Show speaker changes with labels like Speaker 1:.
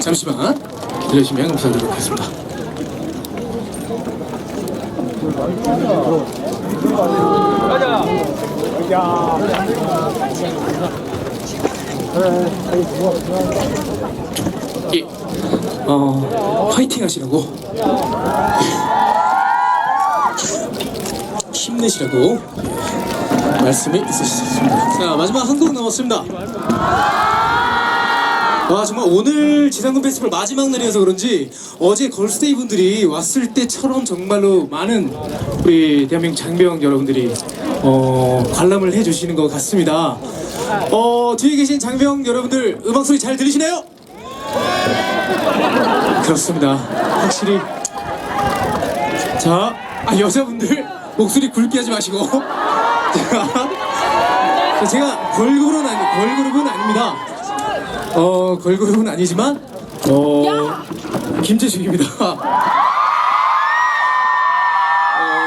Speaker 1: 잠시만 기다리시면 감사드리도록 하겠습니다. 예, 어, 화이팅 하시라고. 힘내시라고 말씀이 있으셨습니다. 자, 마지막 한 곡 남았습니다. 와 정말 오늘 지상군 페스티벌 마지막 날이어서 그런지 어제 걸스데이 분들이 왔을 때처럼 정말로 많은 우리 대한민국 장병 여러분들이 어, 관람을 해주시는 것 같습니다. 어, 뒤에 계신 장병 여러분들 음악 소리 잘 들리시나요? 그렇습니다. 확실히 자, 아, 여자분들 목소리 굵게 하지 마시고 자, 제가 걸그룹은 아니 걸그룹은 아닙니다. 어 걸그룹은 아니지만 어 김재식입니다.